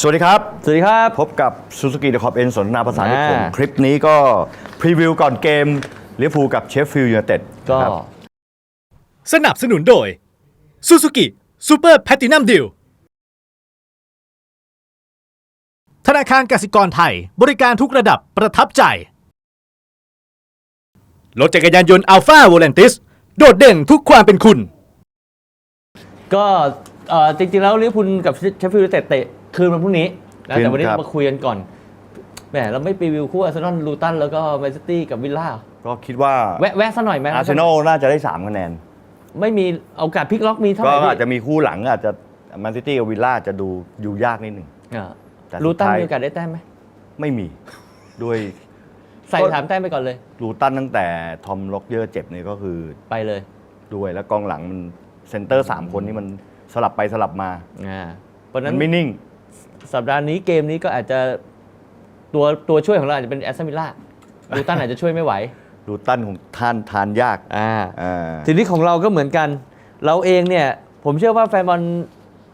สวัสดีครับ สวัสดีครับ พบกับ Suzuki The Cop N สนทนาภาษาญี่ปุ่นอ่า คลิปนี้ก็พรีวิวก่อนเกมลิเวอร์พูลกับเชฟฟิลด์ยูไนเต็ดก็ครับ สนับสนุนโดย Suzuki Super Platinum Deal ธนาคารกสิกรไทยบริการทุกระดับประทับใจ รถจักรยานยนต์ Alpha v o l a n t i s โดดเด่นทุกความเป็นคุณ ก็เอ่อจริงๆแล้วลิเวอร์พูลกับเชฟฟิลด์ยูไนเต็ดเตะ คืนวันพรุ่งนี้นะคืนแต่วันนี้ครับเรามาคุยกันก่อนแหมเราไม่รีวิวคู่อาร์เซนอลลูตันแล้วก็แมนซิตี้กับวิลล่าก็คิดว่าแวะแวะซะหน่อยไหมอาร์เซนอลน่าจะได้ 3 คะแนน ไม่มีโอกาสพลิกล็อกมีเท่าไหก็ร่พี่อาจจะมีคู่หลังอาจจะแมนซิตี้กับวิลล่าจะดูอยู่ยากนิดหนึ่ง อ่าแต่ลูตันสุดท้ายมีโอกาสได้แต้มไหมไม่มี ด้วยใส่ก็ถามแต้มไปก่อนเลยลูตันตั้งแต่ทอมล็อกเยอร์เจ็บเนี่ยก็คือไปเลยด้วยแล้วกองหลังมันเซนเตอร์ 3 คนนี่มันสลับไปสลับมาอ่าเพราะฉะมันั้นนไม่นิ่ง สัปดาห์นี้เกมนี้ก็อาจจะตัวตัวช่วยของเราอาจจะเป็นแอสตันวิลล่าลูตันอาจจะช่วยไม่ไหวลูตันของท่านทานยากอ่าอ่าทีนี้ของเราก็เหมือนกัน เราเองเนี่ยผมเชื่อว่าแฟนบอล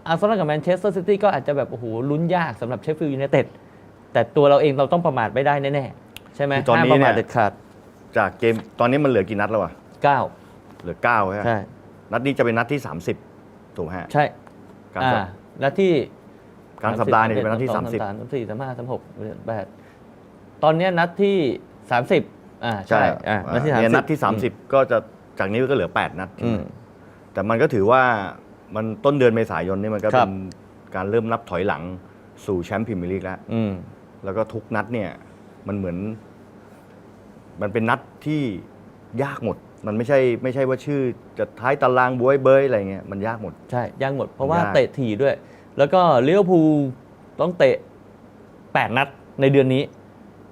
อาร์เซนอลกับแมนเชสเตอร์ซิตี้ก็อาจจะแบบโอ้โหลุ้นยากสำหรับเชฟฟิลด์ยูไนเต็ดแต่ตัวเราเองเราต้องประมาทไม่ได้แน่ๆใช่ไหมคือตอนนี้ห้ามประมาทเนี่ย เด็ดขาดจากเกมตอนนี้มันเหลือกี่นัดแล้ววะเก้าเหลือ9ใช่ไหมใช่นัดนี้จะเป็นนัดที่ 30 ถูกไหมฮะใช่กลางอ่าสัปแล้วที่ กลางสัปดาห์เนี่ยจะเป็นนัดที่สามสามสี่สามห้าสามหกแปดตอนเนี้ยนัดที่สามสิบอ่า30ใช่ใช่อ่านัดที่สามเนี่ยสิบ นัดที่ 30 ก็จะจากนี้ก็เหลือ 8 นัดอืมแต่มันก็ถือว่ามันต้นเดือนเมษายนนี่มันก็ครัเป็บ นการเริ่มนับถอยหลังสู่แชมป์พรีเมียร์ลีกแล้ว อืม แล้วก็ทุกนัดเนี่ยมันเหมือน มันเป็นนัดที่ยากหมด มันไม่ใช่ไม่ใช่ว่าชื่อจะท้ายตารางบวยเบยอะไรเงี้ยมันยากหมด ใช่ยากหมด เพราะว่ายาก เตะถี่ด้วย แล้วก็ลิเวอร์พูลต้องเตะ 8 นัดในเดือนนี้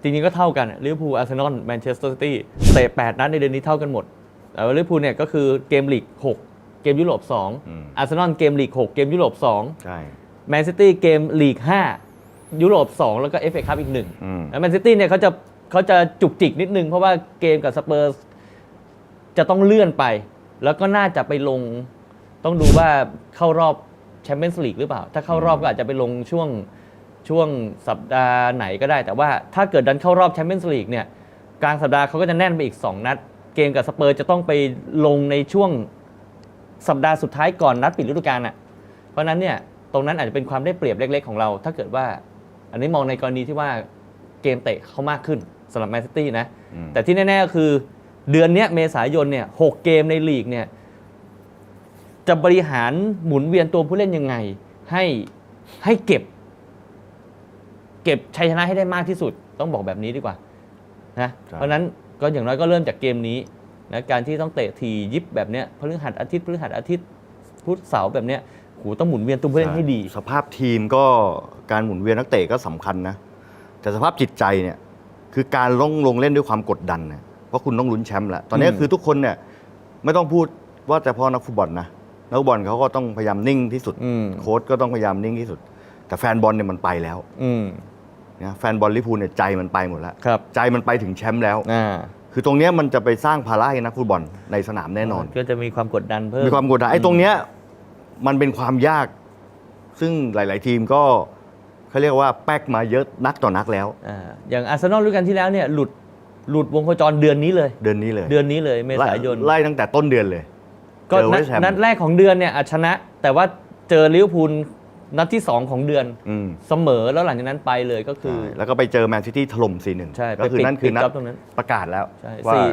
จริงๆก็เท่ากันลิเวอร์พูลอาร์เซนอลแมนเชสเตอร์ซิตี้เตะ 8 นัดในเดือนนี้เท่ากันหมดแต่ว่าลิเวอร์พูลเนี่ยก็คือเกมลีก 6 เกมยุโรปอืม2อาร์เซนอลเกมลีก 6 เกมยุโรป 2 ใช่แมนซิตี้เกมลีก 5 ยุโรป 2 แล้วก็เอฟเอคัพอีกหนึ่งอืมแล้วแมนซิตี้เนี่ยเขาจะเขาจะจุกจิกนิดนึง เพราะว่าเกมกับสเปอร์สจะต้องเลื่อนไป แล้วก็น่าจะไปลงต้องดูว่าเข้ารอบแชมเปี้ยนส์ลีกหรือเปล่า ถ้าเข้ารอบก็อาจจะไปลงช่วงช่วงสัปดาห์ไหนก็ได้ แต่ว่าถ้าเกิดดันเข้ารอบแชมเปี้ยนส์ลีกเนี่ยกลางสัปดาห์เขาก็จะแน่นไปอีก 2 นัด เกมกับสเปอร์จะต้องไปลงในช่วงสัปดาห์สุดท้ายก่อนนัดปิดฤดูกาลอะเพราะฉะนั้นเนี่ยตรงนั้นอาจจะเป็นความได้เปรียบเล็ก ๆ ของเรา ถ้าเกิดว่า อันนี้มองในกรณีที่ว่าเกมเตะเขามากขึ้นสำหรับแมนซิตี้นะอืมแต่ที่แน่ๆก็คือเดือนเนี้ยเมษายนเนี่ยหกเกมในลีกเนี่ย จะบริหารหมุนเวียนตัวผู้เล่นยังไง ให้ให้เก็บ เก็บชัยชนะให้ได้มากที่สุด ต้องบอกแบบนี้ดีกว่านะใช่เพราะฉะนั้นก็อย่างน้อยก็เริ่มจากเกมนี้นะการที่ต้องเตะทียิบแบบเนี้ยพฤหัสอาทิตย์พฤหัสอาทิตย์พุธเสาร์แบบเนี้ยโหต้องหมุนเวียนตัวผู้เล่นให้ดี สภาพทีมก็การหมุนเวียนนักเตะก็สำคัญนะ แต่สภาพจิตใจเนี่ยคือการลงลงเล่นด้วยความกดดันเนี่ยเพราะคุณต้องลุ้นแชมป์แล้วตอนนี้อืมคือทุกคนเนี่ยไม่ต้องพูดว่าแต่พอนักฟุตบอลนะ นักฟุตบอลเขาก็ต้องพยายามนิ่งที่สุดอืมโค้ชก็ต้องพยายามนิ่งที่สุด แต่แฟนบอลเนี่ยมันไปแล้วอืมนะแฟนบอลลิเวอร์พูลเนี่ยใจมันไปหมดแล้วครับใจมันไปถึงแชมป์แล้วอ่าคือตรงเนี้ยมันจะไปสร้างภาระให้นักฟุตบอลในสนามแน่นอน ก็จะมีความกดดันเพิ่มมีความกดดันไอ้ตรงเนี้ยมันเป็นความยาก ซึ่งหลาย ๆ ทีมก็เขาเรียกว่าแป๊กมาเยอะนักต่อนักแล้วอ่าอย่างอาร์เซนอลฤดูกาลที่แล้วเนี่ยหลุดหลุดวงโคจรเดือนนี้เลย เดือนนี้เลย เดือนนี้เลยเมษายนไล่ไล่ตั้งแต่ต้นเดือนเลย ก็เจอเวนัดสต์แฮม นัดแรกของเดือนเนี่ยอาจชนะ แต่ว่าเจอลิเวอร์พูลนัดที่ 2 ของเดือนอืมเสมอแล้วหลังจากนั้นไปเลยก็คือ ใช่แล้วก็ไปเจอแมนซิตี้ถล่ม4ีหนึ่งใช่ก็คือไปปิดนั่นคือนัดปิดจ๊อบตรงนั้น ประกาศแล้วใช่ว่าสี่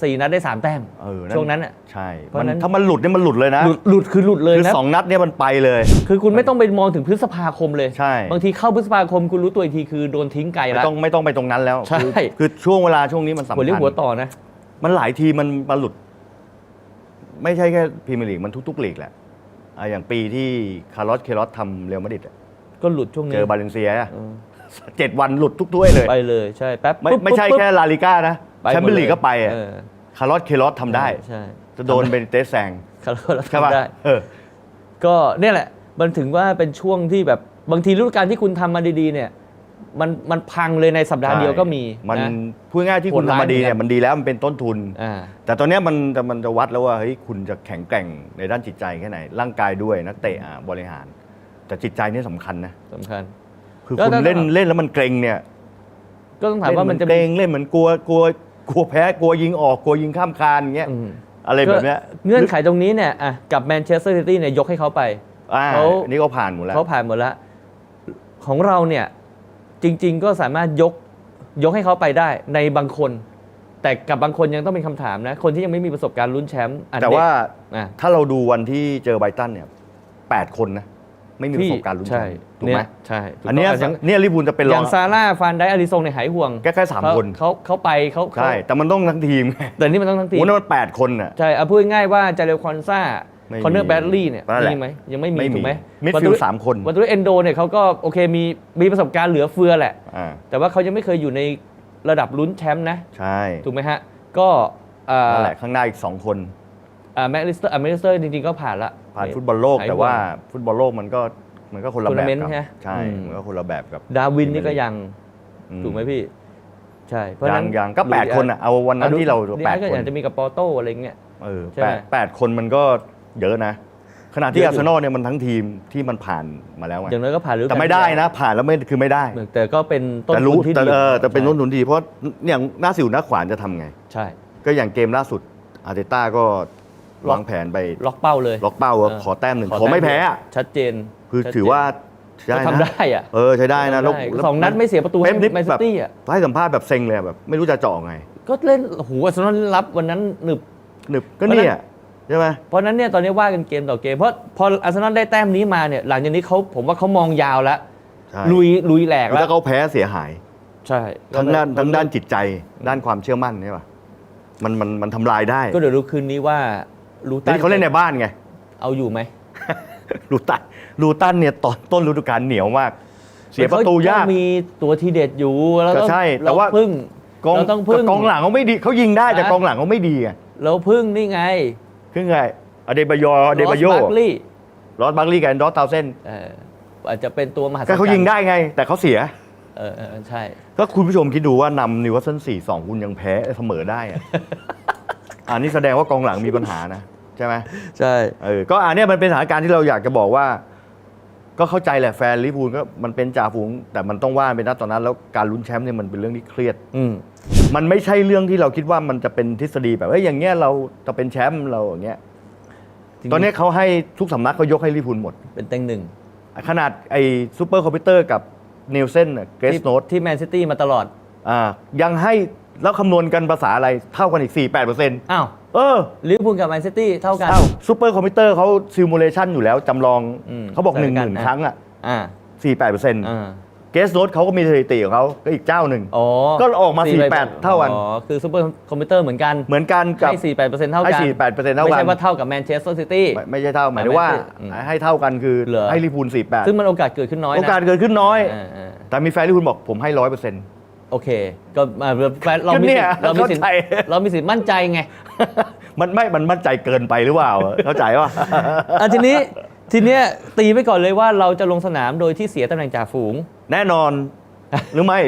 สี่นัดได้สามแต้มเออช่วงนั้นอะ ใช่เพราะมันนั้นถ้ามันหลุดเนี่ยมันหลุดเลยนะหลุดหลุดคือหลุดเลยคือนะ สองนัดเนี่ยมันไปเลย คือคุณไม่ต้องไปมองถึงพฤษภาคมเลย ใช่ บางทีเข้าพฤษภาคมคุณรู้ตัวอีกทีคือโดนทิ้งไกลไม่แล้ว ต้องไม่ต้องไปตรงนั้นแล้วใช่ คือคือช่วงเวลาช่วงนี้มันสำหัวเรียคักญหัวต่อนะ มันหลายทีมมันมาหลุด ไม่ใช่แค่พรีเมียร์ลีกมันทุกๆลีกแหละอะอย่างปีที่คาร์ลอสเคลอสทำเรอัลมาดริดอะก็หลุดช่วงนี้เจอบาเลนเซียอะเออเจ็ดวันหลุดทุกถ้วยเลยไปเลยใช่แป๊บไม่ปุ๊บไม่ใช่ปุ๊บแค่ลาลิก้านะไปแชมเปี้ยนลีกก็ไปอะเออคาร์ลอสเคลอสทำได้ ใช่จะโดนเบนเตสแซงคาร์ลอสใช่ป่ะทำได้ เออ ก็เนี่ยแหละ มันถึงว่าเป็นช่วงที่แบบบางทีฤดูกาลที่คุณทำมาดีๆเนี่ย มันมันพังเลยในสัปดาห์เดียวก็มีมันนะ พูดง่ายๆที่คุณโหดร้ายทำมาดีเนี่ยเหมือนกัน มันดีแล้วมันเป็นต้นทุน อ่า แต่ตอนเนี้ยมันจะมันจะวัดแล้วว่าเฮ้ยคุณจะแข็งแกร่งในด้านจิตใจแค่ไหน ร่างกายด้วยนักเตะอะบริหาร แต่แต่จิตใจเนี่ยสำคัญนะสำคัญ คือก็คุณถ้าเล่นเล่นแล้วมันเกรงเนี่ยก็ต้องถามว่ามันจะเล่เหอเกรงเล่นเหมือนกลัวกลัวกลัวแพ้กลัวยิงออกกลัวยิงข้ามคานอย่างเงี้ยอืมอะไรแบบเนี้ยก็เงื่อนไขตรงนี้เนี่ยอะกับแมนเชสเตอร์ซิตี้เนี่ยยกให้เขาไป อ่าเขานี่ก็ผ่านหมดแล้ว เขาผ่านหมดแล้วของเราเนี่ย จริง ๆ ก็สามารถยกยกให้เขาไปได้ในบางคน แต่กับบางคนยังต้องเป็นคำถามนะ คนที่ยังไม่มีประสบการณ์ลุ้นแชมป์อันแต่เด็กว่าอะ ถ้าเราดูวันที่เจอไบรตันเนี่ยแปดคนนะไม่มีประสบการณ์ลุ้นแชใช่มป์ถูกไหมเนี่ยใช่ถูกอันเนี้ยต้งย่างเนี่ยลิบูลจะเป็นรออย่างงซาร่าฟานไดอาริซงในยหายห่วงแค่แค่สามเขคนเขาเขาเขาไปเขาเขาใช่แต่มันต้องทั้งทีมไงแต่นี่มันต้องทั้งทีโอ้มนั่นมันแปดคนน่ะ ใช่เอาพูดง่ายๆว่าจาเรลคอนซ่า ไม่มีคอนเนอร์แบดลี่เนี่ยนั่นแหละมีไหมยังไม่มีไม่มีถูกไหมมิดฟิลด์สามคน วัตถุเอนโดเนี่ยเขาก็โอเคมีมีประสบการณ์เหลือเฟือแหละ อ่าแต่ว่าเขายังไม่เคยอยู่ในระดับลุ้นแชมป์นะ ใช่ถูกไหมฮะ ก็อ่านั่นแหละข้างหน้าอีกสองคนอ่าแมคลิสเตอร์อ่าแมคลิสเตอร์จริงๆ ก็ผ่านละ ผ่านฟุตบอลโลกหยแต่ห่งว่าฟุตบอลโลกมันก็มันก็คนละแบบทัวร์นาเมนต์กับใช่ไหมใช่อืม มันก็คนละแบบกับดาร์วินนี่ก็ยังอืถูกไหมพี่ ใช่ เพราะฉะยันั้งนยังก็แปดคนอะเอาวันนั้นที่เรานี่แปดก็คนอาจจะมีกับปอโต้อะไรเงี้ย เออใช่ไหแปมดแปดคนมันก็ เยอะนะ ขณะที่เยอะอาอยู่ร์เซนอลเนี่ยมันทั้งทีมที่มันผ่านมาแล้วไงอย่างน้อยก็ผ่านฤดูกาลแต่ไม่ได้นะ ผ่านแล้วไม่คือไม่ได้ แต่ก็เป็นต้นแต่ทุรู้นที่แต่ดีเออแต่เป็นใช่ต้นทุนที่ดีเพราะอย่างหน้าสิวหน้าขวานจะทำไง ใช่ ก็อย่างเกมล่าสุดอาร์เตต้าก็ล็อกวางแผนไปล็อกเป้าเลยล็อกเป้าว่าเออขอแต้มหนึ่งขอขอไม่แต้มแพ้อะชัดเจนคือชัดเจนถือว่าใช้ก็ได้ทำนะได้อะเออใช้ได้นะแล้วได้แล้วสองนัดไม่เสียประตูให้เป๊ปนี่แมนซิแบบตี้อะให้สัมภาษณ์แบบเซ็งเลยแบบไม่รู้จะเจาะไง ก็เล่นโอ้โหอาร์เซนอลรับวันนั้นหนึบหนึบก็เนี่ย ใช่ไหมเพราะฉะนั้นเนี่ยตอนนี้ว่ากันเกมต่อเกม เพราะพออาร์เซนอลได้แต้มนี้มาเนี่ยหลังจากนี้เขาผมว่าเขามองยาวแล้วใช่ลุยลุยแหลกแล้ถ้าวเขาแพ้เสียหาย ใช่ทั้งด้านทั้งด้านจิตใจด้านความเชื่อมั่นใช่ป่ะมันมันมันทำลายได้ก็เดี๋ยวดูคืนนี้ว่าลูแต่ตันนี่เขาเล่นในบ้านไง เอาอยู่ไหมลูตันลูตันเนี่ยตอนต้นฤดูกาลเหนียวมาก เสียประตูยาก เขมีตัวทีเด็ดอยู่แล้วก็ต้องใช่แต่ว่า เรพึ่งกองเราต้องพึ่งแต่กองหลังเขาไม่ดีเขายิงได้แต่นะกองหลังเขาไม่ดีไงเราพึ่งนี่ไง คือไงอเดบายออเดบายโยบัคลี่รอสบังลีกับแอนดอสตาวเซนเอออาจจะเป็นตัวมหัศจรก็รย์เขายิงได้ไง แต่เขาเสีย เออเออใช่ ก็คุณผู้ชมคิดดูว่านำนิวคาสเซิลสี่สองคุณยังแพ้เสมอได้อะอันนี้แสดงว่ากองหลังมีปัญหานะ ใช่ไหมใช่เออก็อันเนี้ยมันเป็นสถานการณ์ที่เราอยากจะบอกว่า ก็เข้าใจแหละแฟนลิเวอร์พูลก็มันเป็นจ่าฝูง แต่มันต้องว่าเป็นนัดตอนนั้นแล้วการลุ้นแชมป์เนี่ยมันเป็นเรื่องที่เครียด อืม มันไม่ใช่เรื่องที่เราคิดว่ามันจะเป็นทฤษฎีแบบเอ้ยอย่างเงี้ยเราจะเป็นแชมป์เราอย่างเงี้ยจริงๆ ตอนนี้เขาให้ทุกสำนักเขายกให้ลิเวอร์พูลหมด เป็นเต็งหนึ่งขนาดไอ้ซูเปอร์คอมพิวเตอร์กับเนลเซนเกรสที่โนตที่แมนซิตี้มาตลอด อ่ายังให้แล้วคำนวณกันภาษาอะไรเท่ากันอีก 4 8เปอร์เซ็นต์อ้าวเออลิเวอร์พูลกับแมนซิตี้เท่ากัน เอ้าซูเปอร์คอมพิวเตอร์เขาซิมูเลชันอยู่แล้วจำลองอืมเขาบอกหนึ่งใส่หกันมื่นอะครั้งอะอ่า 4 8เปอร์เซ็นต์อ่า เกสโนตเขาก็มีสถิติของเขาก็อีกเจ้าหนึ่ง อ๋อก็ออกมา4 48 เท่ากัน อ๋อ คือซูเปอร์คอมพิวเตอร์เหมือนกันเหมือนกันกับให้สี่แปดเปอร์เซ็นต์เท่าให้กัน4 8เปอร์เซ็นต์เท่าไม่กันใช่ว่าเท่ากับแมนเชสเตอร์ซิตี้ ไม่ไม่ใช่เท่า หมายถึงว่าอืมให้เท่ากันคือเหรอให้ลิเวอร์พูล 4 8 ซึ่งมันโอกาสเกิดขึ้นน้อยนะโอกาสเกิดขึ้นน้อยอ่าอ่าแต่มีแฟนลิเวอร์พูลบอกผมให้ร้อยเปอร์เซ็นต์โอเค ก็อ่าแฟนเราก็มีเนี่สิทยธิ์เรามีสิทธิ์เข้าใจเรามีสิทธิ์มั่นใจไง มันไม่ มันมั่นใจเกินไปหรือเปล่า เข้าใจป่ะอะทีนี้ ทีเนี้ยตีไปก่อนเลยว่าเราจะลงสนามโดยที่เสียตำแหน่งจ่าฝูง แน่นอน หรือไม่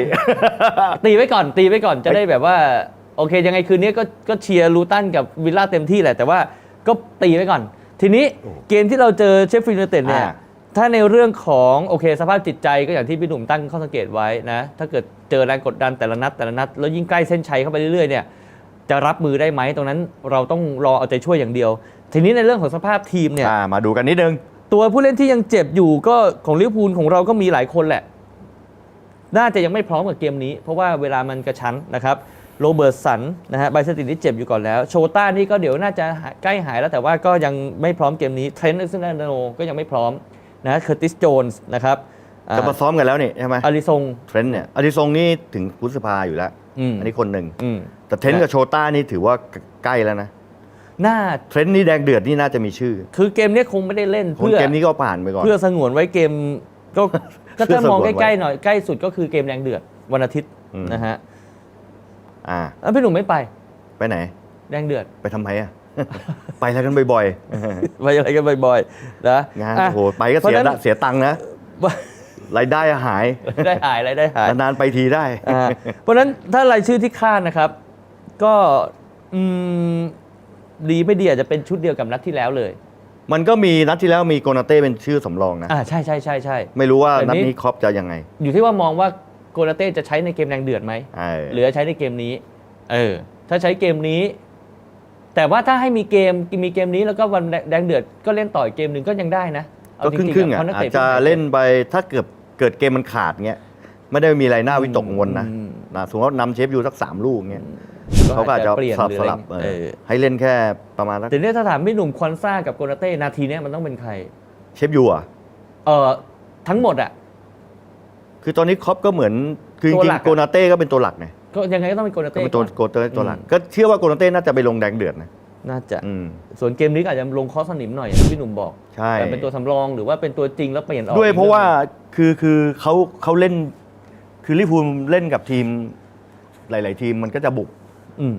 ตีไว้ก่อนตีไว้ก่อนจะได้แบบว่า โอเค ยังไงคืนนี้ก็ก็เชียร์ลูตันกับวิลล่าเต็มที่แหละ แต่ว่าก็ตีไว้ก่อน ทีนี้โอ้เกมที่เราเจอเชฟฟิลด์ยูไนเต็ดเนี่ย อ่า ถ้าในเรื่องของโอเคสภาพจิตใจก็อย่างที่พี่หนุ่มตั้งข้อสังเกตไว้นะ ถ้าเกิดเจอแรงกดดันแต่ละนัดแต่ละนัด แล้วยิ่งใกล้เส้นชัยเข้าไปเรื่อยๆเนี่ย จะรับมือได้ไหมตรงนั้นเราต้องรอเอาใจช่วยอย่างเดียว ทีนี้ในเรื่องของสภาพทีมเนี่ย อ่ามาดูกันนิดนึง ตัวผู้เล่นที่ยังเจ็บอยู่ก็ของลิเวอร์พูลของเราก็มีหลายคนแหละ น่าจะยังไม่พร้อมกับเกมนี้ เพราะว่าเวลามันกระชั้นนะครับโรเบิร์ตสันนะฮะไบสตินที่เจ็บอยู่ก่อนแล้ว โชต้านี่ก็เดี๋ยวน่าจะหายใกล้หายแล้วแต่ว่าก็ยังไม่พร้อมเกมนี้เทรนต์เอซินโนก็ยังไม่พร้อมนะเคอร์ติสโจนส์นะครับอ่าจะมาซ้อมกันแล้วนี่ใช่ไหมอาริซงเทรนต์เนี่ยอาริซงนี่ถึงพฤษภาอยู่แล้วอืมอันนี้คนหนึ่งอืมแต่เทรนต์กับโชต้านี่ถือว่าใกล้แล้วนะ น่าเทรนต์นี่แดงเดือดนี่น่าจะมีชื่อคือเกมเนี้ยคงไม่ได้เล่นคนเพื่อเกมนี้ก็ผ่านไปก่อน เพื่อสงวนไว้เกมก็ก็เพื่อถ้ามองสงวนไว้ใกล้ๆหน่อยใกล้สุดก็คือเกมแรงเดือดวันอาทิตย์อืม นะฮะอ่า แล้วพี่หนุ่มไม่ไป ไปไหนแรงเดือด ไปทำไมอะ ไปอะไรกันบ่อยไปอะไรกันบ่อยๆนะๆ งานอะ โอ้โหไปก็เพราะเสียฉะนั้นละเสียตังค์นะว่ารายได้หายได้หายอะไรได้หาย นานๆไปทีได้ อ่าเพราะฉะนั้นถ้ารายชื่อที่คาดนะครับ ก็อืม ดีไม่ดีอาจจะเป็นชุดเดียวกับนัดที่แล้วเลยมันก็มีนัดที่แล้วมีโกนาเต้เป็นชื่อสำรองนะ อ่าใช่ใช่ใช่ใช่ ไม่รู้ว่าแต่นัดนี่นี้ครอปจะยังไงอยู่ที่ว่ามองว่าโกลาเต้จะใช้ในเกมแดงเดือดไหมเออหรือใช้ในเกมนี้ เออ ถ้าใช้เกมนี้ แต่ว่าถ้าให้มีเกม มีเกมนี้แล้วก็วันแดงเดือดก็เล่นต่ออีกเกมหนึ่งก็ยังได้นะเอาก็ครึ่งครึ่งๆๆอะเพรานักอาจเตจะเล่นไปถ้าเกิดเกิดเกมมันขาดเงี้ยไม่ได้มีอะไรน่าวิตกกังวลนะอืมนะสมมติว่านำเชฟอยู่สักสามลูกเงี้ยก็ เขาก็อาจจะเปลี่ยนสลับหรือสอะไรลับเออเออให้เล่นแค่ประมาณสักแต่เนี่ยถ้าถามพี่หนุ่มคอนซ่ากับโกลาเต้นาทีเนี้ยมันต้องเป็นใคร เชฟยูอะ เออทั้งหมดอะ คือตอนนี้ครอปก็เหมือน คือจตัวริหลังกๆอะ โกนาเต้ก็เป็นตัวหลักไงก็ยังไงก็ต้องเป็นโกลาก็เต้เป็นตัวก่อน โกนาเต้ตัวหลัก อืม ก็เชื่อว่าโกนาเต้น่าจะไปลงแดงเดือดนะน่าจะ อืมส่วนเกมนี้ก็อาจจะลงคอสนิมหน่อยอย่างที่พี่หนุ่มบอกใช่ แต่เป็นตัวสำรองหรือว่าเป็นตัวจริงแล้วเปลี่ยนออกด้วยเพราะว่าคือคือเขาเขาเล่น คือลิเวอร์พูลเล่นกับทีมหลาย ๆ ทีมมันก็จะบุกอืม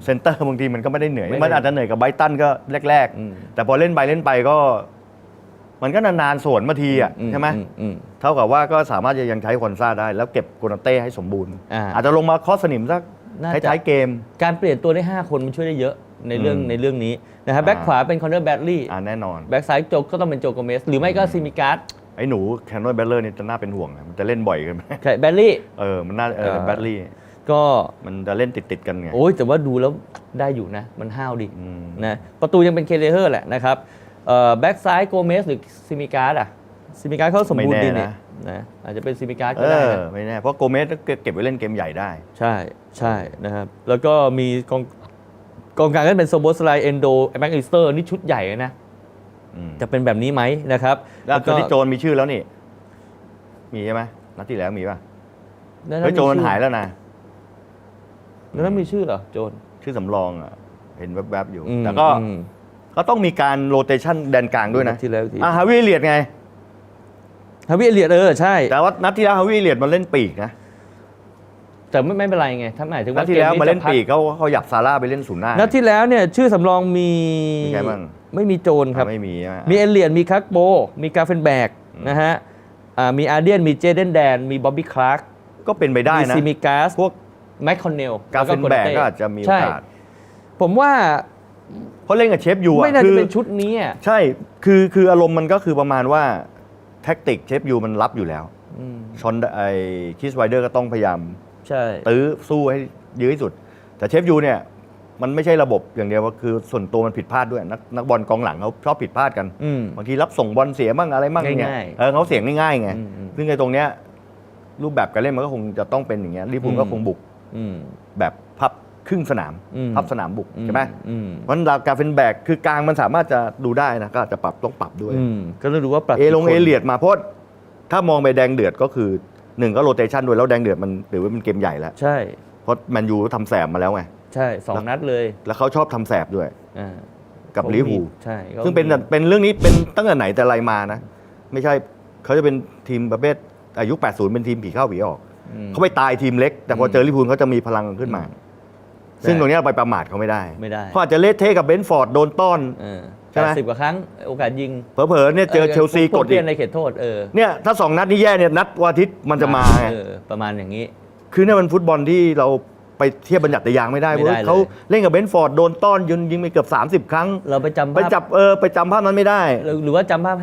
เซนเตอร์บางทีมันก็ไม่ได้เหนื่อยไม่ได้มันอาจจะเหนื่อยกับไบรตันก็แรกอืมๆแต่พอเล่นไปเล่นไปก็ มันก็นานๆสวนมาทีอะใช่ไหมอือืมเท่ากับว่าก็สามารถจะยังใช้คอนซ่าได้ แล้วเก็บโกนาเต้ให้สมบูรณ์อ่าอาจจะลงมาคอสสนิมสักน่าจะท้ายๆเกม การเปลี่ยนตัวได้ 5 คนมันช่วยได้เยอะในเรื่องอืมในเรื่องนี้นะครับแบ็คอ่าขวาเป็นคอนเนอร์แบดลี่อ่าแน่นอนแบ็คซ้ายโจกก็ต้องเป็นโจโกเมสหรือไม่ก็ซิมิการ์ดไอ้หนูแคนนอนแบลเลอร์นี่จะน่าเป็นห่วงนะมันจะเล่นบ่อยเกันไหมใช่แบดลี่เออมันน่าเออเออแบตลี่ ก็มันจะเล่นติดๆกันไง โอ้ยแต่ว่าดูแล้วได้อยู่นะ มันห้าวดีอืม นะประตูยังเป็นเคเลเฮอร์แหละนะครับแบ็คซ้ายโกเมสหรือซิมิการ์ดอะซิมิการ์ดเขาสมบูรณ์ดีนี่นะอาจจะเป็นซิมิการ์ดเอก็ได้อ นะไม่แน่ เพราะโกเมสก็เก็บไว้เล่นเกมใหญ่ได้ ใช่ใช่นะครับ แล้วก็มีกองกองกลางก็เป็นโซโบสไลเอนโดแบ็กอิสเตอร์นี่ชุดใหญ่เลยนะ อืม จะเป็นแบบนี้ไหมนะครับแล้วตอนที่โจนมีชื่อแล้วนี่ มีใช่ไหมนัดที่แล้วมีป่ะแล้วเฮ้ยโจนมันหายแล้วนะ แล้วนั้นมีชื่อเหรอโจน ชื่อสำรองอะ เห็นแวบๆอยู่ อืมแต่ก็อืมก็ต้องมีการโรเตชันแดนกลางด้วยนะที่แล้วที อะฮาวิเลียดไง ฮาวิเอเลียดเออใช่ แต่ว่านัดที่แล้วฮาวิเลียดมาเล่นปีกนะแต่ไม่ไม่เป็นไรไงถ้าหมายถึงนัว่าดที่แล้วกมาเล่นจะพัปีกเขาเขาอยากซาร่าไปเล่นศูนย์หน้า นัดที่แล้วเนี่ยชื่อสำรองมีมีใครบ้าง ไม่มีโจนครับ ไม่มีใช่ไหมมีเอเลียดมีคักโบ มีกาเฟนแบกอืม นะฮะอ่ามีอาร์เดียน มีเจเดนแดน มีบ๊อบบี้คลาร์กก็เป็นไปได้มีนะซิมิกาสพวก แมคคอนเนลกาเฟนแบกก็อาจจะมีโอกาสผมว่าเพราะเล่นกับเชฟยูอะไม่น่าคืจะอเป็นชุดนี้อะใช่คือคืออารมณ์มันก็คือประมาณว่าแท็กติกเชฟยูมันรับอยู่แล้วอืมชอนไอคิสไวเดอร์ก็ต้องพยายามใช่ตื้อสู้ให้ยื้อที่สุด แต่เชฟยูเนี่ยมันไม่ใช่ระบบอย่างเดียวว่าคือส่วนตัวมันผิดพลาดด้วย นักนักบอลกองหลังเขาชอบผิดพลาดกันอืมบางทีรับส่งบอลเสียบ้างอะไรบ้างเนี่ยง่ายๆเออเขาเสียงง่ายๆไงอืมอืมซึ่งไอ้ตรงเนี้ยรูปแบบการเล่นมันก็คงจะต้องเป็นอย่างเงี้ยลิเวอร์พูลก็อืมคงบุกอืม แบบพับครึ่งสนามอืมพับสนามบุกใช่ไหมอืมเพราะฉะนั้นการเป็นแบกคือกลางมันสามารถจะดูได้นะก็อาจจะปรับต้องปรับด้วยอืมก็ต้องดูว่าปรับเอลงกี่คนเอเลียดมาเพราะถ้ามองไปแดงเดือดก็คือหนึ่งก็โรเตชันด้วยแล้วแดงเดือดมันถือว่าเป็นเกมใหญ่แล้วใช่เพราะแมนยูทำแสบมาแล้วไงใช่สองนัดเลย แล้วเขาชอบทำแสบด้วยอ่ากับผมลิเวอร์พูลใช่ก็ซึ่งเป็นเป็นเรื่องนี้เป็นตั้งแต่ไหนแต่ไรมานะ ไม่ใช่เขาจะเป็นทีมประเภทอายุ 80 เป็นทีมผีเข้าผีออกอืม เขาไปตายทีมเล็ก แต่พอเจอลิเวอร์พูลเขาจะมีพลังขึ้นมา ซึ่งตรงเนี้ยเราไปประมาทเขาไม่ได้ไม่ได้เขาอาจจะเละเทะกับเบนฟอร์ดโดนต้อนเออใช่ไหมสิบกว่าครั้งโอกาสยิงเผลอๆเนี่ยเจอเชลซีกดเปอีลี่ยกนในเขตโทษเออเนี่ยถ้าสองนัดนี้แย่เนี่ยนัดวันอาทิตย์มันจะมาไงเออประมาณอย่างนี้ คือเนี่ยมันฟุตบอลที่เรา ไปเทียบบัญญัติยางไม่ได้ไม่เพได้ราะเลย เขาเล่นกับเบนฟอร์ดโดนต้อนยิงยิงไปเกือบ 30 ครั้ง เราไปจำไปภาพจับเออไปจำภาพนั้นไม่ได้ หรือหรือว่าจำภาพ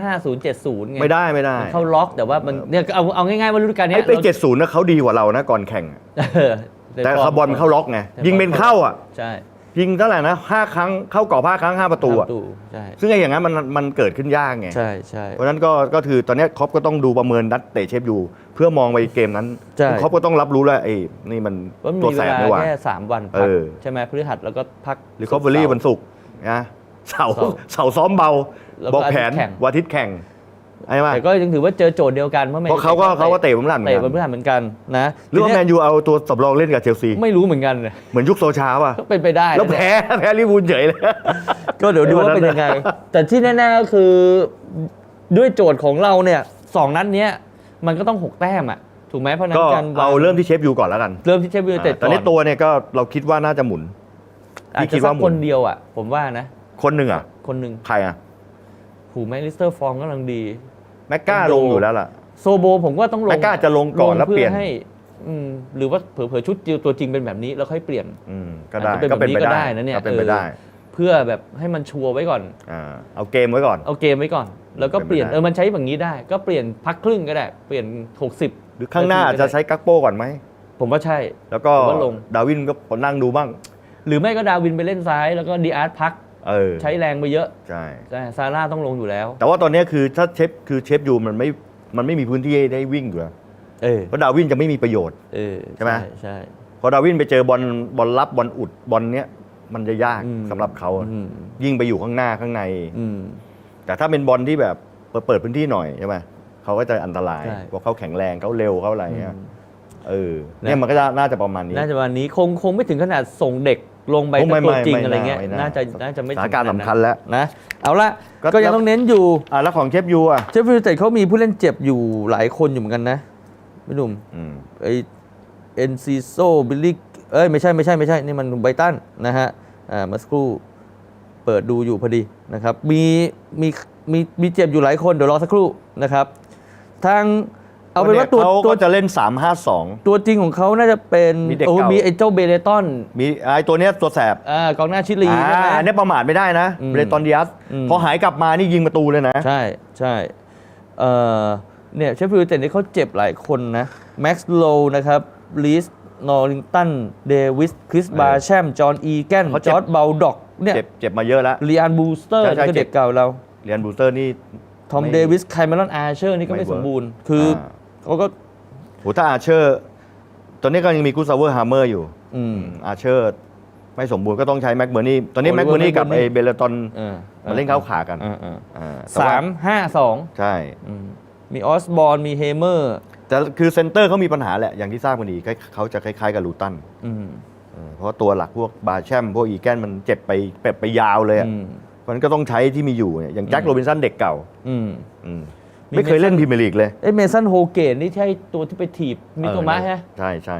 5070ไงไม่ได้ไม่ได้มันเข้าล็อกแต่ว่ามันเนี่ยเอาเอาง่ายๆว่าฤดูกาลเนี้ไอ้ยไปเราเจ็ดศูนย์นะเขาดีกว่าเรานะก่อนแข่งอะเออแต่คาร์บอลมันเข้าล็อกไงยิงเป็นเข้าอะ ใช่ ยิงเท่าไหร่นะห้าครั้งเข้ากรอบห้าครั้งห้าประตูอะประตูใช่ซึ่งไอ้อย่างนั้นมันมันเกิดขึ้นยากไงใช่ใช่เพราะฉะนั้นก็ก็คือตอนเนี้ยครอปก็ต้องดูประเมินนัดเตะเชฟอยู่เพื่อมองไปเกมนั้นใช่ครอปก็ต้องรับรู้แล้วไอ้นี่มันว่ามีตัวเวแสบลานี่หว่า แค่สามวันพักเออ ใช่ไหมพฤหัสแล้วก็พัก หรือคอฟเวอรี่วันศุกร์นะเสาร์เสาร์เสาร์ซ้อมเบา แล้วก็บอกแผนอาทิตย์แข่ง วันอาทิตย์แข่ง ใช่ไหมแต่ก็ยังถือว่าเจอโจทย์เดียวกันเพราะแมนเพราะเขาก็เขาก็เตะผมหลันเหมือเตะนวันพฤกันหัสเหมือนกันนะหรือว่าทีแมเนี้ยนยูเอาตัวสำรองเล่นกับเชลซี ไม่รู้เหมือนกันเลยเหมือนยุคโซชาป่ะ ก็เป็นไปได้แล้วนะแพ้แพ้ลิเวอร์พูลเฉยเลย ก็เดี๋ยวดูว่าเป็นยังไง แต่ที่แน่ๆก็คือด้วยโจทย์ของเราเนี่ยสองนัดเนี้ยมันก็ต้องหกแต้มอะถูกไหมเพราะฉะนั้ก็นการวงเอาเริ่มที่เชฟยูก่อนแล้วกันเริ่มที่เชฟวิลเต็ดตก่อนอนนี้ตัวเนี่ยก็เราคิดว่าน่าจะหมุน อาจที่คิจะดสัว่ากหมุน คนเดียวอะผมว่านะ คนหนึ่งอะคนหนึ่ง ใครอะหูแมลิสเตอร์ฟองกำลังดี แม็กก้าลงอยู่แล้วล่ะ โซโบผมว่าต้องลงแม็กก้าจะลงก่อนแล้วเปลี่ยนพื่ให้อืมหรือว่าเผลอๆชุดตัวจริงเป็นแบบนี้แล้วค่อยเปลี่ยนอืมก็ได้อาจจะเป็นก็เป็นไปแบบนี้ก็ได้ได้นะเนี่ยก็เป็นไปเออได้ เพื่อแบบให้มันชัวร์ไว้ก่อนอ่าเอาเกมไว้ก่อน เอาเกมไว้ก่อน แล้วก็เปลี่ยนเป็นไปได้เออมันใช้แบบนี้ได้ ก็เปลี่ยนพักครึ่งก็ได้ เปลี่ยน 60 หรือข้างหน้าอาจจะใช้กักโป้ก่อนไหมผมว่าใช่ แล้วก็ผมว่าลงดาวินก็พอนั่งดูบ้าง หรือไม่ก็ดาวินไปเล่นซ้ายแล้วก็ดีอาร์ตพัก เออใช้แรงไปเยอะใช่แต่ซาร่าต้องลงอยู่แล้ว แต่ว่าตอนเนี้ยคือถ้าเชฟคือเชฟยูมันไม่มันไม่มีพื้นที่ให้ได้วิ่งอยู่แล้วเออเพราะดาวินจะไม่มีประโยชน์เออใช่ไหมใช่พอดาวินไปเจอบอลบอลรับบอลอุดบอลเนี้ยมันจะยากอืมสำหรับเขาอืมยิ่งไปอยู่ข้างหน้าข้างในอืมแต่ถ้าเป็นบอลที่แบบเปิดเปิดพื้นที่หน่อยใช่ไหมเขาก็จะอันตรายใช่เพราะเขาแข็งแรงเขาเร็วเขาอะไรเงี้ยอืมเออเนี่ยมันก็จะน่าจะประมาณนี้ น่าจะวันนี้คงคงไม่ถึงขนาดส่งเด็ก ลงไปโอ้ไม่ตัวจริงไม่อะไรเงี้ยไม่น่าน่าจะน่าจะไม่สถานถึงการณ์ขดสำคัญแล้วนะเอาละก็ ก็ยังต้องเน้นอยู่อะแล้วของเชฟยูอะเชฟฟิลด์แต่เขามีผู้เล่นเจ็บอยู่หลายคนอยู่เหมือนกันนะพี่หนุ่ม อืม ไอเอ็นซีโซบิลลี่เอ้ย ไม่ใช่ไม่ใช่ไม่ใช่ นี่มันไบตันนะฮะอ่าเมื่อสักครู่เปิดดูอยู่พอดีนะครับ มีมีมีมีเจ็บอยู่หลายคน เดี๋ยวรอสักครู่นะครับ ทาง เอาเป็นว่าตัวเขาตัวก็จะเล่น 3 5 2 ตัวจริงของเขาน่าจะเป็นมีเด็กโอ้เก่ามี มีไอ้เจ้าเบเลตันมีไอ้ตัวเนี้ยตัวแสบอ่ากองหน้าชิลีใช่ไหมอ่าอันเนี้ยประมาทไม่ได้นะอืมเบรตอนดิอัสอืม พอหายกลับมานี่ยิงประตูเลยนะ ใช่ใช่เอ่อเนี่ยเชฟฟิลด์แต่นี่เขาเจ็บหลายคนนะแม็กซ์โลนะครับลีสนอริงตันเดวิสคริสเออบาแชมจอห์นอีแกนเขาจเจ็บอร์ดเบลด็อกเนี่ยเจ็บเจ็บมาเยอะแล้ว ลีอานบูสเตอร์ใช่ใช่นี่ก็เด็กเก่าเรา เรียนบูสเตอร์นี่ ทอมไม่เดวิสไคมารอนอาร์เชอร์นี่ก็ไม่ไม่เวิร์กสมบูรณ์ คืออา เขาก็โหถ้าอาเชอร์ ตอนนี้ก็ยังมีกูซาเวอร์ฮาร์เมอร์อยู่อืมอาเชอร์ไม่สมบูรณ์ก็ต้องใช้แม็กเบอร์นี่ตอนนี้โอ้แม็กเบอร์นี่กับ McBurney ไอ้เบลตอนเออ มาเล่นเข้าขากันอ่าอ่าอ่าแต่ว่สามห้าสองใช่ อืมมีออสบอร์นมีเฮเมอร์แต่คือเซนเตอร์เขามีปัญหาแหละ อย่างที่ทราบกันดีคล้ายเขาจะคล้ายๆกับลูตันอืมเออเพราะว่าตัวหลักพวกบาแชมพวกอีแกนมันเจ็บไปเจ็บไปยาวเลยอะอืมเพราะฉะนั้นก็ต้องใช้ที่มีอยู่เนี่ยอย่างแจ็คอืมโรบินสันเด็กเก่าอืม อืมมี ไม่เคยเล่นพรีเมียร์ลีกเลยเอ้เมสันโฮเกตนี่ใช่ตัวที่ไปถีบมิโตมะเออใช่ไหมใช่ใช่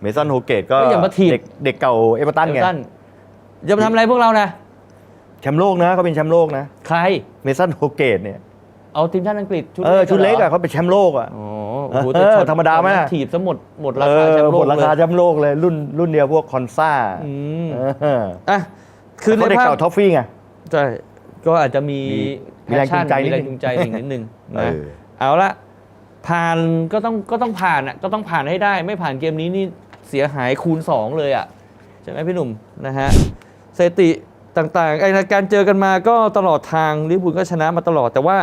เมสันโฮเกตก็ก็อย่ามาถีบเด็กเด็กเก่าเอเวอร์ตันไงเอเวอร์ตันจะมาทำอะไรพวกเรานะแชมป์โลกนะเขาเป็นแชมป์โลกนะ ใครเมสันโฮเกตเนี่ยเอาทีมชาติอังกฤษชุดเออชุดเล็กหรอะเขาเป็นแชมป์โลกอะอ๋อโอ้โหเออแต่ช็อตธรรมดาไหมล่ะถีบซะหมดหมดราเอคาอแชมป์โลหมกดราเลคายแชมป์โลกเลยรุ่นรุ่นเดียวพวกคอนซ่าอืมเอออะคือในเขาเด็กภาพเก่าท็อฟฟี่ไงใช่ก็อาจจะมี มีแรงจูงใจมีแรงนิดนึง จูงใจอีกนิดนึงเอนะอ เอาละผ่านก็ต้องก็ต้องผ่านอะก็ต้องผ่านให้ได้ ไม่ผ่านเกมนี้นี่เสียหายคูณ 2 เลยอะใช่ไหมพี่หนุ่มนะฮะสถิติต่างๆไอ้การเจอกันมาก็ตลอดทางลิเวอร์พูลก็ชนะมาตลอด แต่ว่า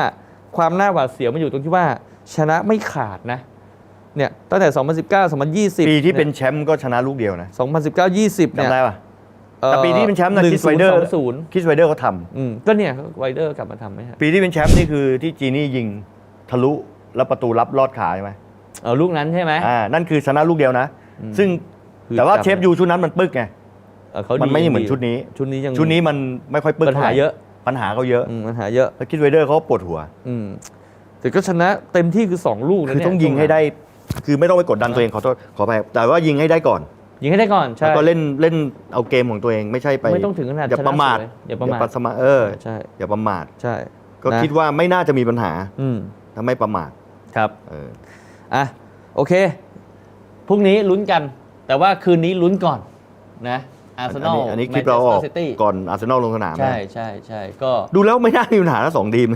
ความน่าหวาดเสียวมันอยู่ตรงที่ว่าชนะไม่ขาดนะเนี่ยตั้งแต่ 2019 2020ปีที่เป็นแชมป์ก็ชนะลูกเดียวนะ 2019 20เนี่ย จำได้ป่ะอ่อ แต่ปีที่เป็นแชมป์นะหนึ่งคิสไวเดอร์ศูนย์สองศูนย์คิสไวเดอร์เขาทอืมก็เนี่ยไวเดอร์กลับมาทำไหมฮะำปีที่เป็นแชมป์นี่คือที่จีนี่ยิงทะลุแล้วประตูรับลอดขาใช่ไหมเอาลูกนั้นใช่ไหม อ่านั่นคือชนะลูกเดียวนะ อืม ซึ่งคือแต่ว่าจำเชฟยูชุดนั้นมันปึกไงเออเขามันไม่ดีเหมือนชุดนี้ ชุดนี้ยัง ชุดนี้มันไม่ค่อยปึกปัญหาท่ไร่เยอะ ปัญหาเขาเยอะ อืมปัญหาเยอะ แล้วคิสไวเดอร์เขาปวดหัว อืมแต่ก็ชนะเต็มที่คือ 2 ลูกนะคือเนี่ยต้องยิงให้ได้ คือไม่ต้องไปกดดันตัวเองขอโทษขอไปแต่ว่ายิงให้ได้ก่อน ยิงให้ได้ก่อนใช่แล้วก็เล่นเล่นเอาเกมของตัวเองไม่ใช่ไปไม่ต้องถึงขนาดอย่าชนะประมาทสวยอย่าประมาทสมาเออใช่อย่าประมาทใช่ ก็นะคิดว่าไม่น่าจะมีปัญหาอืมถ้าไม่ประมาทครับเอออะโอเคพรุ่งนี้ลุ้นกัน แต่ว่าคืนนี้ลุ้นก่อนนะอาร์เซนอลอันนี้คลิปเราออกซิตี้ก่อนอาร์เซนอลลงสนามใช่นะใช่ใช่ก็ดูแล้วไม่น่ามีปัญหาทั้งสองทีม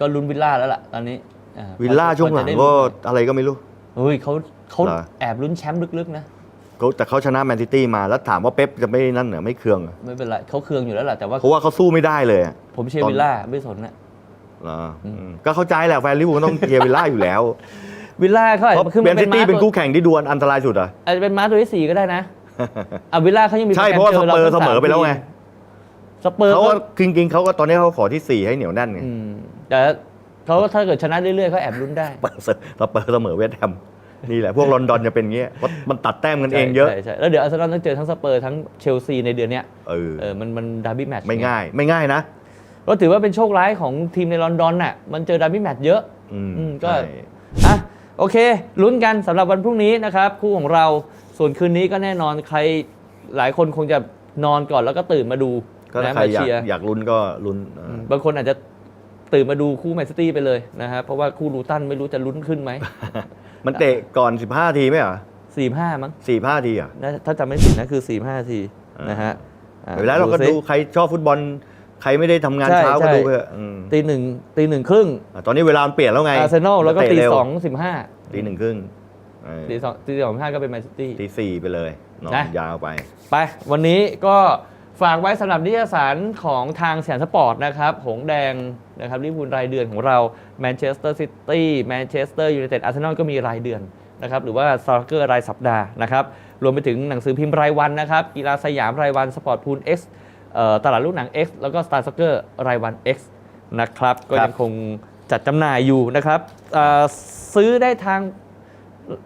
ก็ลุ้นวิลล่าแล้วล่ะตอนนี้อ่วิลล่าช่วงหลังพอจะได้ก็ลุ้นอะไรก็ไม่รู้เฮ้ยเขาเขาเหรอแอบลุ้นแชมป์ลึกๆนะ เขาแต่เขาชนะแมนซิตี้มาแล้วถามว่าเป๊ปจะไม่นั่นเหรอไม่เคืองเหรอไม่เป็นไรเขาเคืองอยู่แล้วแหละแต่ว่าเพราะว่าเขาสู้ไม่ได้เลยอะผมเชียร์ตอนวิลล่าไม่สนนะเหรออืมก็เข้าใจแหละแฟนลิเวอร์พูลต้องเชียร์วิลล่าอยู่แล้ววิลล่าเขาอาจเพราะจะขึ้นแมมานเป็ซินตี้ม้าเป็นตัวคู่แข่งที่ดวลอันตรายสุดอะ อาจจะเป็นม้าตัวที่สี่ก็ได้นะอะวิลล่าเขายังมีใช่โปเพแกราะว่าสจเปอร์ทั้เสมอไปแล้วไงสเปอร์เขาก็ก็จริงๆเขาก็ตอนนี้เขาขอที่สี่ให้เหนียวแน่นไงอืมแต่เขาถ้าเกิดชนะเรื่อยๆเขาแอบลุ้นได้ สเปอร์สเปอร์เสมอเวสต์แฮม นี่แหละพวกลอนดอนจะเป็นอย่างเงี้ยเพราะมันตัดแต้มกันเองเยอะใช่ใช่แล้วเดี๋ยวอาร์เซนอลต้องเจอทั้งสเปอร์ทั้งเชลซีในเดือนเนี้ยเออเออมันมันดาร์บี้แมตช์ไม่ง่าย ไม่ง่ายนะก็ถือว่าเป็นโชคร้ายของทีมในลอนดอนน่ะมันเจอดาร์บี้แมตช์เยอะอืมอืมก็ใช่อะโอเคลุ้นกันสำหรับวันพรุ่งนี้นะครับคู่ของเราส่วนคืนนี้ก็แน่นอนใครหลายคนคงจะนอนก่อนแล้วก็ตื่นมาดูก็ถ้านะใครมาอยากเชียร์อยากลุ้นก็ลุ้นเอออืมบางคนอาจจะตื่นมาดูคู่แมนซิตี้ไปเลยนะครับเพราะว่าคู่ลูตันไม่รู้จะลุ้นขึ้นไหม มันเตะก่อน 15 ทีไหมเหรอสี่ห้ามั้งสี่ห้าทีเหรอะน่าถ้าจำไม่ผิดนะคือสี่ห้าทีอ่านนะฮะอะเวลาเราก็ดูสิดูใครชอบฟุตบอล ใครไม่ได้ทำงานใช่เช้าก็ใช่ ดูไปเถอะอืมตีหนึ่งตีหนึ่งครึ่งอะตอนนี้เวลามันเปลี่ยนแล้วไงอาร์เซนอลแล้วก็เะตีเร็วสองสิบห้าตีหนึ่งครึ่งเออตีสองตีสองห้าก็เป็นแมนซิตี้ ตีสี่ไปเลยนอนนะ ยาวไป ไป วันนี้ก็ ฝากไว้สำหรับนิตยสารของทางแสนสปอร์ตนะครับ หงแดงนะครับลิเวอร์พูลรายเดือนของเราแมนเชสเตอร์ซิตี้แมนเชสเตอร์ยูไนเต็ดอาร์เซนอลก็มีรายเดือนนะครับหรือว่าสตาร์เกอร์รายสัปดาห์นะครับรวมไปถึงหนังสือพิมพ์รายวันนะครับกีฬาสยามรายวันสปอร์ตพูลเอ่อตลาดลูกหนัง X แล้วก็ Star Soccer รายวัน X นะครับก็ยังคงจัดจำหน่ายอยู่นะครับซื้อได้ทาง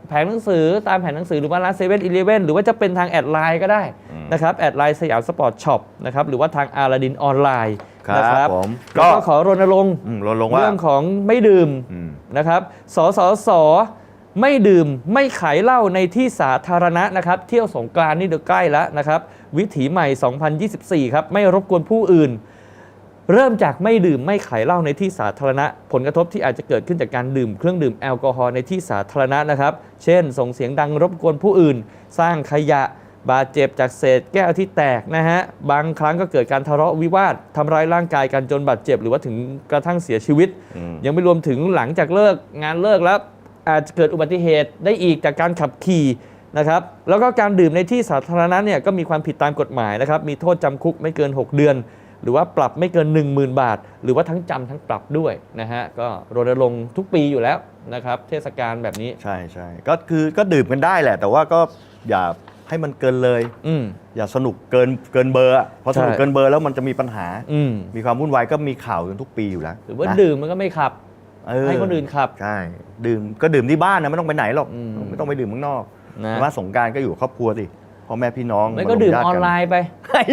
แผงหนังสือตามแผงหนังสือหรือว่าร้านเซเว่นอีเลฟเว่นหรือว่าจะเป็นทางแอดไลน์ก็ได้อืมนะครับแอดไลน์สยามสปอร์ตช็อปนะครับหรือว่าทางอาราดินออนไลน์ครับนะผมแล้วก็ก็ขอรณรงค์อืมลดลงว่าเรื่องของไม่ดื่มอืมนะครับสสสไม่ดื่มไม่ขายเหล้าในที่สาธารณะนะครับเที่ยวสงกรานต์นี่เดี๋ยวใกล้แล้วนะครับวิถีใหม่ 2024 ครับ ไม่รบกวนผู้อื่น เริ่มจากไม่ดื่มไม่ขายเหล้าในที่สาธารณะ ผลกระทบที่อาจจะเกิดขึ้นจากการดื่มเครื่องดื่มแอลกอฮอล์ในที่สาธารณะนะครับ เช่น ส่งเสียงดังรบกวนผู้อื่น สร้างขยะบาดเจ็บจากเศษแก้วที่แตกนะฮะ บางครั้งก็เกิดการทะเลาะวิวาททำร้ายร่างกายกันจนบาดเจ็บ หรือว่าถึงกระทั่งเสียชีวิตอืมยังไม่รวมถึงหลังจากเลิกงานเลิกแล้ว อาจจะเกิดอุบัติเหตุได้อีกจากการขับขี่นะครับ แล้วก็การดื่มในที่สาธารณะเนี่ยก็มีความผิดตามกฎหมายนะครับ มีโทษจำคุกไม่เกิน 6 เดือน หรือว่าปรับไม่เกิน 10,000 บาท หรือว่าทั้งจำทั้งปรับด้วยนะฮะก็รณรงค์ทุกปีอยู่แล้วนะครับเทศกาลแบบนี้ ใช่ใช่ก็คือก็ดื่มกันได้แหละ แต่ว่าก็อย่าให้มันเกินเลย อืม อย่าสนุกเกินเกินเบอร์อะเพราะใช่ สนุกเกินเบอร์แล้วมันจะมีปัญหา อืมมีความวุ่นวายก็มีข่าวกันทุกปีอยู่แล้วหรือว่านะดื่มมันก็ไม่ขับ เออให้คนอื่นขับ ใช่ดื่มก็ดื่มที่บ้านนะไม่ต้องไปไหนหรอกอืม ไม่ต้องไปดื่มข้างนอกนะแต่ว่าสงกรารก็อยู่กับครอบครัวสิพ่อแม่พี่น้องไม่ก็ดื่มารวญาอติอนไลน์ไป เฮ้ย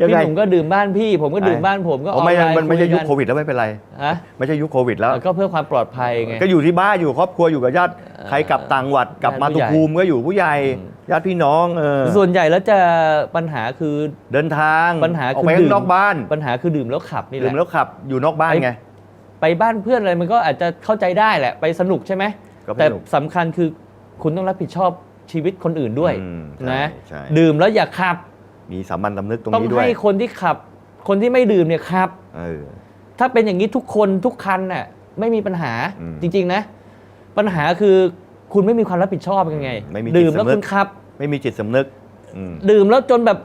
ยังพี่ไงหนุ่มก็ดื่มบ้านพี่ ผมก็ดื่มบ้านผมก็ออ๋ออนไม่ไลน์มันไม่ใช่ยุคกันโควิดแล้วไม่เป็นไร ฮะไม่ใช่ยุคโควิดแล้ว ก็เพื่อความปลอดภัยไง ก็อยู่ที่บ้านอยู่กับครอบครัวอยู่กับญาติใครกลับต่างจังหวัดกลับมาญาติผู้ตุใหญ่ ภูมิก็อยู่ผู้ใหญ่อืมญาติพี่น้องเออส่วนใหญ่แล้วจะปัญหาคือ เดินทางปัญหาออกคือไปดื่ข้ามงนอกบ้านปัญหาคือดื่มแล้วขับนี่แหดื่ละ มแล้วขับอยู่นอกบ้านไงไปบ้านเพื่อนอะไรมันก็อาจจะเข้าใจได้แหละ ไปสนุกใช่ไหมก็ไปแต่สนุกสำคัญคือคุณต้องรับผิดชอบชีวิตคนอื่นด้วยอืมนะ ใช่ ดื่มแล้วอย่าขับ มีสามัญสำนึกตรงต้องนี้ด้วยให้คนที่ขับ คนที่ไม่ดื่มเนี่ยขับ เออ ถ้าเป็นอย่างนี้ทุกคนทุกคันน่ะไม่มีปัญหาอืมจริง ๆ นะ ปัญหาคือคุณไม่มีความรับผิดชอบยังไงไม่มีจิตดื่มแล้วสำนึก คุณขับ ไม่มีจิตสำนึกอืม ดื่มแล้วจนแบบ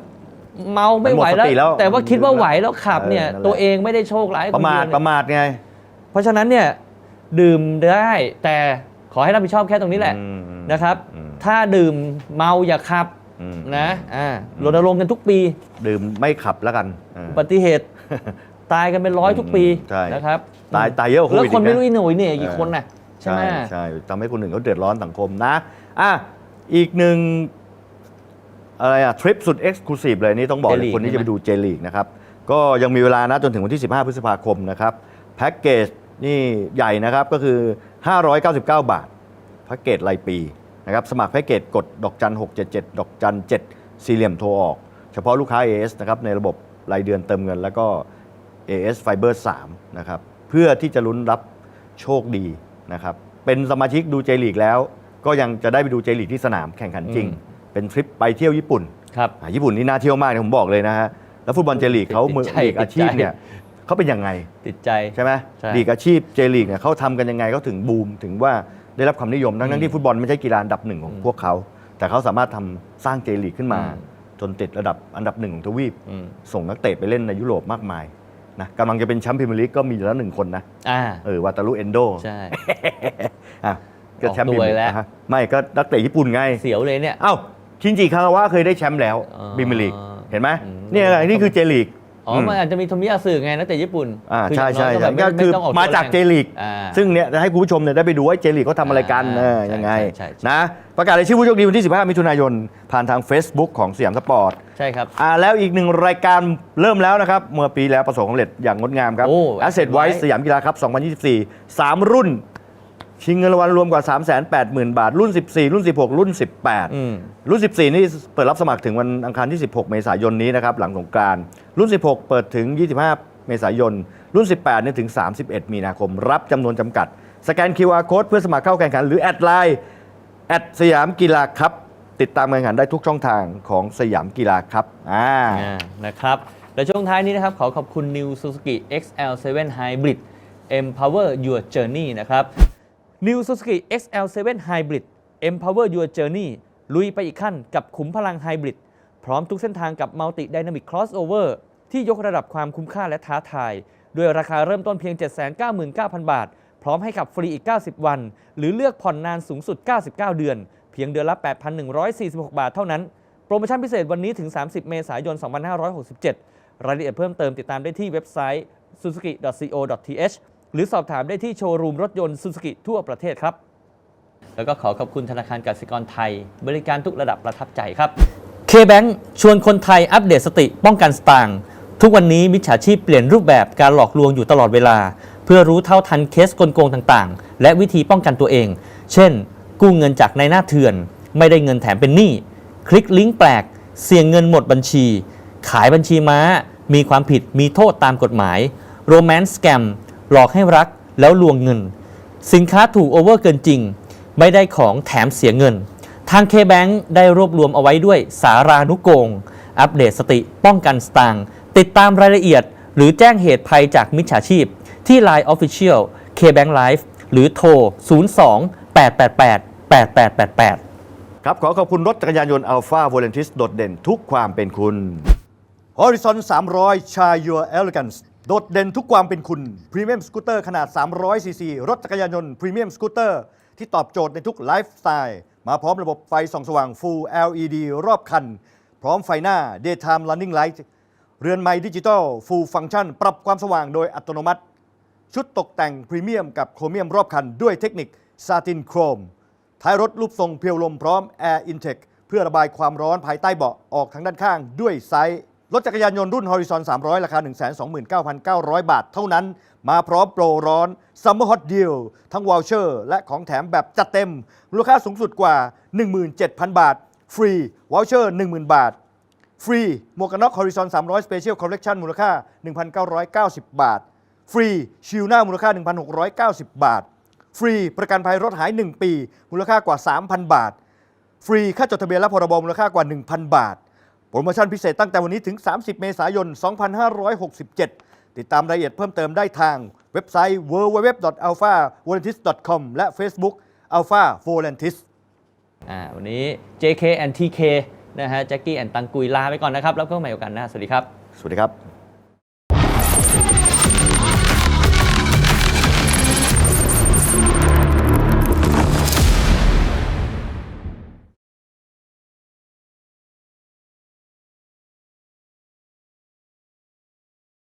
เมาไม่ไหวมันหมดสติแล้วแต่ว่าคิดว่าไหวแล้วขับเนี่ย เออนั่นแหละ ตัวเองไม่ได้โชคร้ายประมาทคนเดียวปเนี่ยระมาทไง เพราะฉะนั้นเนี่ยดื่มได้แต่ขอให้รับผิดชอบแค่ตรงนี้แหละอืมอืมนะครับ อืม ถ้าดื่มเมาอย่าขับอืม นะอ่ารณรงค์กันทุกปีดื่มไม่ขับแล้วกันเอออุบัติเหตุตายกันเป็นร้อยทุกปีใช่นะครับตายตายเยอะกว่าโคแล้ววิดคนอีไม่กรู้นะอีโหน่ยเนี่ยกี่คนน่ะใช่ไหมใช่ทำให้คนอื่นเขาเดือดร้อนสังคมนะอะอีกหนึ่งอะไรอะทริปสุดเอ็กซ์คลูซีฟเลยนี่ต้องบอกเลยคนที่จะไปดูเจลีกนะครับ ก็ยังมีเวลานะจนถึงวันที่ 15 พฤษภาคมนะครับแพ็กเกจนี่ใหญ่นะครับก็คือ 599 บาทแพ็กเกจรายปี นะครับสมัครแพ็กเกจกดดอกจัน 677 ดอกจัน 7 สี่เหลี่ยมโทรออก เฉพาะลูกค้า AS นะครับในระบบรายเดือนเติมเงิน แล้วก็ AS Fiber 3นะครับเพื่อที่จะลุ้นรับโชคดีนะครับเป็นสมาชิกดูเจลีกแล้ว ก็ยังจะได้ไปดูเจลีกที่สนามแข่งขันจริงอืมเป็นทริปไปเที่ยวญี่ปุ่นครับอะญี่ปุ่นนี่น่าเที่ยวมากนะผมบอกเลยนะฮะแล้วฟุตบอลเจลีกเขาติดมือใจลีกอาชีพติดใจเนี่ยเขาเป็นยังไงติดใจใช่ไหมใช่ลีกอาชีพเจลีกเนี่ยเขาทำกันยังไงเขาถึงบูมถึงว่า ได้รับความนิยม ทั้งๆที่ฟุตบอลไม่ใช่กีฬาอันดับหนึ่งของพวกเขา แต่เขาสามารถทำสร้างเจลีกขึ้นมาอืมจนติดระดับอันดับหนึ่งของทวีป อืม ส่งนักเตะไปเล่นในยุโรปมากมายนะกำลังจะเป็นแชมป์พรีเมียร์ลีกก็มีอยู่แล้วหนึ่งคนนะ อ่าเออวาตารุเอนโดใช่ อะก็แชมป์พรีออกตัวเมียร์ลีแล้กวนะฮะไม่ก็นักเตะญี่ปุ่นไง เสียวเลยเนี่ย เอ้าชินจิคางาวะเคยได้แชมป์แล้วอ๋อพรีเมียร์ลีกเห็นไหมอืม เนี่ยไงนี่คือเจลีก อ๋อ มันอาจจะมีโทมิยาสึไงนักเตะญี่ปุ่นอ่าคือใช่อย่างน้ใช่อยใช่แบบก็ไม่คือไต้องกมาตัวจากแรงเจลีกอ่าซึ่งเนี่ยจะให้คุณผู้ชมเนี่ยได้ไปดูว่าเจลีกเขาทำอะไรกันอ่าเออยังไงใช่ใช่ใช่นะประกาศรายชื่อผู้โชคดีวันที่ 15 มิถุนายน ผ่านทาง Facebook ของสยามสปอร์ต ใช่ครับอ่าแล้วอีกหนึ่งรายการเริ่มแล้วนะครับ เมื่อปีแล้วประสบความสำเร็จอย่างงดงามครับโอ้ Asset Wise สยามกีฬาครับ 2024 3 รุ่น ชิงเงินรางวัลรวมกว่า 380,000 บาท รุ่น 14 รุ่น 16 รุ่น 18อืมรุ่น 14 นี่เปิดรับสมัครถึงวันอังคารที่ 16 เมษายนนี้นะครับหลังสงกรานต์รุ่น 16 เปิดถึง 25 เมษายน รุ่น 18เนี่ยถึง 31 มีนาคม รับจำนวนจำกัด สแกน QR Code เพื่อสมัครเข้าแข่งขัน หรือแอดไลน์แอดสยามกีฬาครับติดตามการแข่งขันได้ทุกช่องทางของสยามกีฬาครับอ่าอ่านะครับ และช่วงท้ายนี้นะครับขอขอบคุณ New Suzuki XL7 Hybrid Empower Your Journey นะครับ New Suzuki XL7 Hybrid Empower Your Journey ลุยไปอีกขั้นกับขุมพลังไฮบริดพร้อมทุกเส้นทางกับ Multi Dynamic Crossover ที่ยกระดับความคุ้มค่าและท้าทาย ด้วยราคาเริ่มต้นเพียง 799,000 บาท พร้อมให้ขับฟรีอีก 90 วัน หรือเลือกผ่อนนานสูงสุด 99 เดือน เพียงเดือนละ 8,146 บาทเท่านั้น โปรโมชั่นพิเศษวันนี้ถึง 30 เมษายน 2567 รายละเอียดเพิ่มเติมติดตามได้ที่เว็บไซต์ suzuki.co.th หรือสอบถามได้ที่โชว์รูมรถยนต์ Suzuki ทั่วประเทศครับ แล้วก็ขอขอบคุณธนาคารกสิกรไทย บริการทุกระดับประทับใจครับ K-Bank ชวนคนไทยอัปเดตสติป้องกันสตางค์ทุกวันนี้มิจฉาชีพเปลี่ยนรูปแบบการหลอกลวงอยู่ตลอดเวลา เพื่อรู้เท่าทันเคสกลโกงต่างๆ และวิธีป้องกันตัวเอง เช่น กู้เงินจากนายหน้าเถื่อน ไม่ได้เงินแถมเป็นหนี้คลิกลิงก์แปลก เสี่ยงเงินหมดบัญชี ขายบัญชีม้า มีความผิดมีโทษตามกฎหมายโรแมนต์สแกม หลอกให้รักแล้วลวงเงิน สินค้าถูกโอเวอร์เกินจริง ไม่ได้ของแถมเสียเงิน ทาง K-Bank ได้รวบรวมเอาไว้ด้วยสารานุโกง อัปเดตสติป้องกันสตางค์ติดตามรายละเอียด หรือแจ้งเหตุภัยจากมิจฉาชีพ ที่ Line Official K-Bank Live หรือโทร 02 888 8888 ครับ ขอขอบคุณรถจักรยานยนต์ Alpha v o l a n t i s โดดเด่นทุกความเป็นคุณ Horizon 300 Chai Your Elegance โดดเด่นทุกความเป็นคุณพรีเมียมสกูตเตอร์ขนาด 300 ซีซี รถจักรยานยนต์พรีเมียมสกูตเตอร์ที่ตอบโจทย์ในทุกไลฟ์สไตล์ มาพร้อมระบบไฟส่องสว่าง Full LED รอบคัน พร้อมไฟหน้า Daytime Running Light เรือนไม้ดิจิตอล Full Function ปรับความสว่างโดยอัตโนมัติ ชุดตกแต่งพรีเมียมกับโครเมียมรอบคัน ด้วยเทคนิคซาตินโครม ท้ายรถรูปทรงเพียวลมพร้อม Air Intake เพื่อระบายความร้อนภายใต้เบาะออกทางด้านข้างด้วยไซส์ รถจักรยานยนต์รุ่น Horizon 300 ราคา 129,900 บาทเท่านั้น มาพร้อมโปรร้อน Summer Hot Deal ทั้งวอลเชอร์ และของแถมแบบจัดเต็ม มูลค่าสูงสุดกว่า 17,000 บาท ฟรีวอลเชอร์ 10,000 บาท ฟรีหมวกกันน็อก Horizon 300 Special Collection มูลค่า 1,990 บาท ฟรีชิลหน้ามูลค่า 1,690 บาท ฟรีประกันภัยรถหาย 1 ปี มูลค่ากว่า 3,000 บาท ฟรีค่าจดทะเบียนและพรบมูลค่ากว่า 1,000 บาท โปรโมชั่นพิเศษตั้งแต่วันนี้ถึง 30 เมษายน 2567 ติดตามรายละเอียดเพิ่มเติมได้ทางเว็บไซต์ www.alphavolantis.com และ Facebook Alpha Volantis อ่าวันนี้ JK and TK นะฮะแจ็คกี้แอนตังกุยลาไปก่อนนะครับ แล้วก็ใหม่โอกาสหน้า สวัสดีครับ สวัสดีครับ